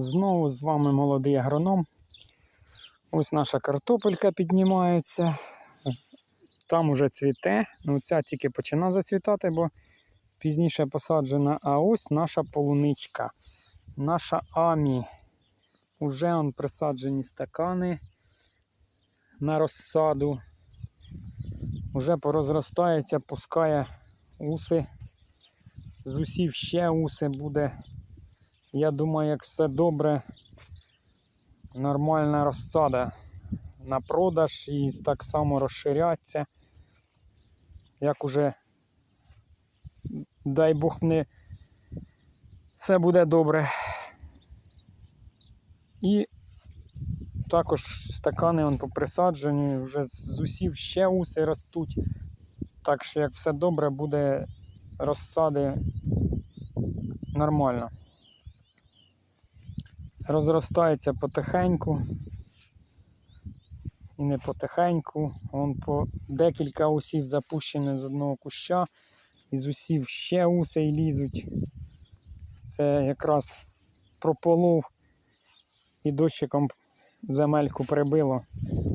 Знову з вами молодий агроном. Ось наша картопелька піднімається. Там уже цвіте. Ну, ця тільки починає зацвітати, бо пізніше посаджена. А ось наша полуничка. Наша Амі. Уже он присаджені стакани на розсаду. Уже порозростається, пускає уси. З усів ще уси буде. Я думаю, як все добре, нормальна розсада на продаж і так само розширяться. Як уже, дай Бог мені, все буде добре. І також стакани он поприсаджені, вже з усів ще уси ростуть. Так що як все добре, буде розсади нормально. Розростається потихеньку. І не потихеньку. Вон по декілька усів запущено з одного куща. Із усів ще уси й лізуть. Це якраз прополов і дощиком земельку прибило.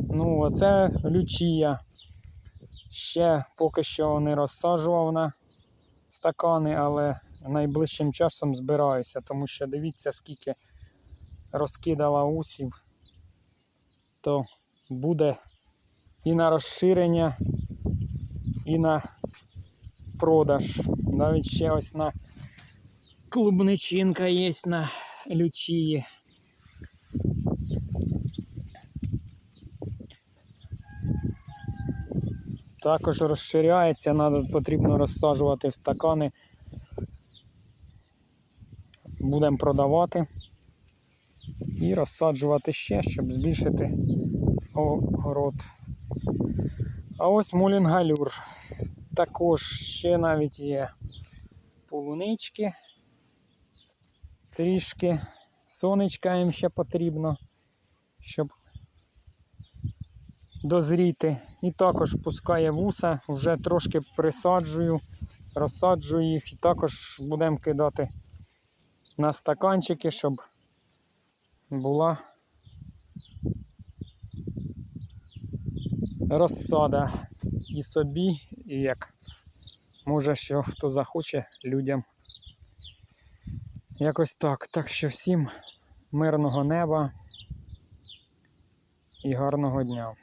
Ну, оце лючія. Ще поки що не розсаджував на стакани, але найближчим часом збираюся, тому що дивіться, скільки розкидала усів, то буде і на розширення, і на продаж. Навіть ще ось на клубничинка є на лючії. Також розширяється, надо, потрібно розсаджувати в стакани. Будемо продавати і розсаджувати ще, щоб збільшити огород. А ось мулінгалюр. Також ще навіть є полунички. Трішки сонечка їм ще потрібно, щоб дозріти. І також пускає вуса, вже трошки присаджую, розсаджую їх і також будемо кидати на стаканчики, щоб була розсада і собі, і як може, що хто захоче людям. Якось так. Так що всім мирного неба і гарного дня.